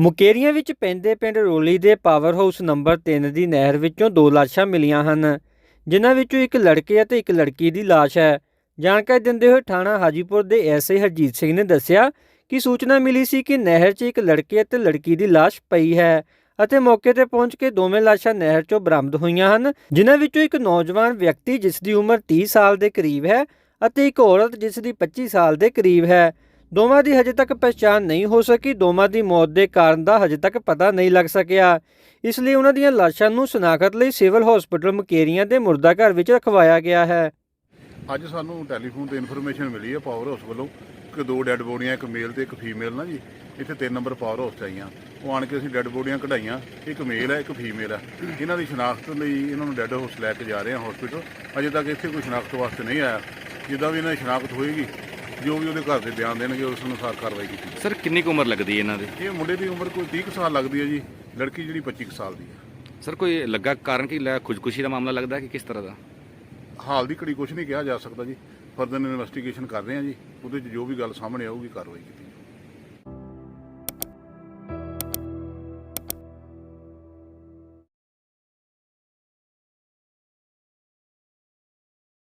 ਮੁਕੇਰੀਆਂ ਵਿੱਚ ਪੈਂਦੇ ਪਿੰਡ ਰੋਲੀ ਦੇ ਪਾਵਰ ਹਾਊਸ ਨੰਬਰ 3 ਦੀ ਨਹਿਰ ਵਿੱਚੋਂ ਦੋ ਲਾਸ਼ਾਂ ਮਿਲੀਆਂ ਹਨ, ਜਿਨ੍ਹਾਂ ਵਿੱਚੋਂ ਇੱਕ ਲੜਕੇ ਅਤੇ ਇੱਕ ਲੜਕੀ ਦੀ ਲਾਸ਼ ਹੈ। ਜਾਣਕਾਰੀ ਦਿੰਦੇ ਹੋਏ ਥਾਣਾ ਹਾਜੀਪੁਰ ਦੇ ਐਸਏ ਹਰਜੀਤ ਸਿੰਘ ਨੇ ਦੱਸਿਆ ਕਿ ਸੂਚਨਾ ਮਿਲੀ ਸੀ ਕਿ ਨਹਿਰ 'ਚ ਇੱਕ ਲੜਕੇ ਅਤੇ ਲੜਕੀ ਦੀ ਲਾਸ਼ ਪਈ ਹੈ ਅਤੇ ਮੌਕੇ ਤੇ ਪਹੁੰਚ ਕੇ ਦੋਵੇਂ ਲਾਸ਼ਾਂ ਨਹਿਰ 'ਚੋਂ ਬਰਾਮਦ ਹੋਈਆਂ ਹਨ, ਜਿਨ੍ਹਾਂ ਵਿੱਚੋਂ ਇੱਕ ਨੌਜਵਾਨ ਵਿਅਕਤੀ ਜਿਸ ਦੀ ਉਮਰ 30 ਸਾਲ ਦੇ ਕਰੀਬ ਹੈ ਅਤੇ ਇੱਕ ਔਰਤ ਜਿਸ ਦੀ 25 ਸਾਲ ਦੇ ਕਰੀਬ ਹੈ। ਦੋਵਾਂ ਦੀ ਹਜੇ ਤੱਕ ਪਛਾਣ ਨਹੀਂ ਹੋ ਸਕੀ, ਦੋਵਾਂ ਦੀ ਮੌਤ ਦੇ ਕਾਰਨ ਦਾ ਹਜੇ ਤੱਕ ਪਤਾ ਨਹੀਂ ਲੱਗ ਸਕਿਆ। ਇਸ ਲਈ ਉਹਨਾਂ ਦੀਆਂ ਲਾਸ਼ਾਂ ਨੂੰ ਸ਼ਨਾਖਤ ਲਈ ਸਿਵਲ ਹਸਪੀਟਲ ਮਕੇਰੀਆਂ ਦੇ ਮੁਰਦਾ ਘਰ ਵਿੱਚ ਰਖਵਾਇਆ ਗਿਆ ਹੈ। ਅੱਜ ਸਾਨੂੰ ਟੈਲੀਫੋਨ ਤੇ ਇਨਫੋਰਮੇਸ਼ਨ ਮਿਲੀ ਹੈ ਪਾਵਰ ਹਾਊਸ ਵੱਲੋਂ ਕਿ ਦੋ ਡੈੱਡ ਬੋਡੀਆਂ, ਇੱਕ ਮੇਲ ਤੇ ਇੱਕ ਫੀਮੇਲ ਨਾ ਜੀ, ਇੱਥੇ 3 ਨੰਬਰ ਪਾਵਰ ਹਾਊਸ 'ਚ ਆਈਆਂ। ਉਹ ਆਣ ਕੇ ਅਸੀਂ ਡੈੱਡ ਬੋਡੀਆਂ ਕਢਾਈਆਂ, ਇੱਕ ਮੇਲ ਹੈ, ਇੱਕ ਫੀਮੇਲ ਹੈ। ਇਹਨਾਂ ਦੀ ਸ਼ਨਾਖਤ ਲਈ ਇਹਨਾਂ ਨੂੰ ਡੈੱਡ ਹਾਊਸ ਲੈ ਕੇ ਜਾ ਰਹੇ ਹਾਂ ਹਸਪੀਟਲ ਅਜੇ ਤੱਕ ਇੱਥੇ ਕੋਈ ਸ਼ਨਾਖਤ ਵਾਸਤੇ ਨਹੀਂ ਆਇਆ। ਜਿੱਦਾਂ ਵੀ ਇਹਨਾਂ ਦੀ ਸ਼ਨਾਖਤ ਹੋਏਗੀ ਜੋ ਵੀ ਉਹਦੇ ਘਰ ਦੇ ਬਿਆਨ ਦੇਣਗੇ ਉਸ ਅਨੁਸਾਰ ਕਾਰਵਾਈ ਕੀਤੀ ਸਰ ਕਿੰਨੀ ਕੁ ਉਮਰ ਲੱਗਦੀ ਹੈ ਇਹਨਾਂ ਦੀ? ਇਹ ਮੁੰਡੇ ਦੀ ਉਮਰ ਕੋਈ 30 ਕੁ ਸਾਲ ਲੱਗਦੀ ਹੈ ਜੀ। ਲੜਕੀ ਜਿਹੜੀ 25 ਕੁ ਸਾਲ ਦੀ ਹੈ। ਸਰ ਕੋਈ ਲੱਗਾ ਕਾਰਨ ਕੀ ਲੈ ਖੁਦਕੁਸ਼ੀ ਦਾ ਮਾਮਲਾ ਲੱਗਦਾ ਹੈ ਕਿ ਕਿਸ ਤਰ੍ਹਾਂ ਦਾ? ਹਾਲ ਦੀ ਘੜੀ ਕੁਝ ਨਹੀਂ ਕਿਹਾ ਜਾ ਸਕਦਾ ਜੀ। ਫਰਦਰ ਇਨਵੈਸਟੀਗੇਸ਼ਨ ਕਰ ਰਹੇ ਹਾਂ ਜੀ। ਉਹਦੇ 'ਚ ਜੋ ਵੀ ਗੱਲ ਸਾਹਮਣੇ ਆਊਗੀ ਕਾਰਵਾਈ ਕੀਤੀ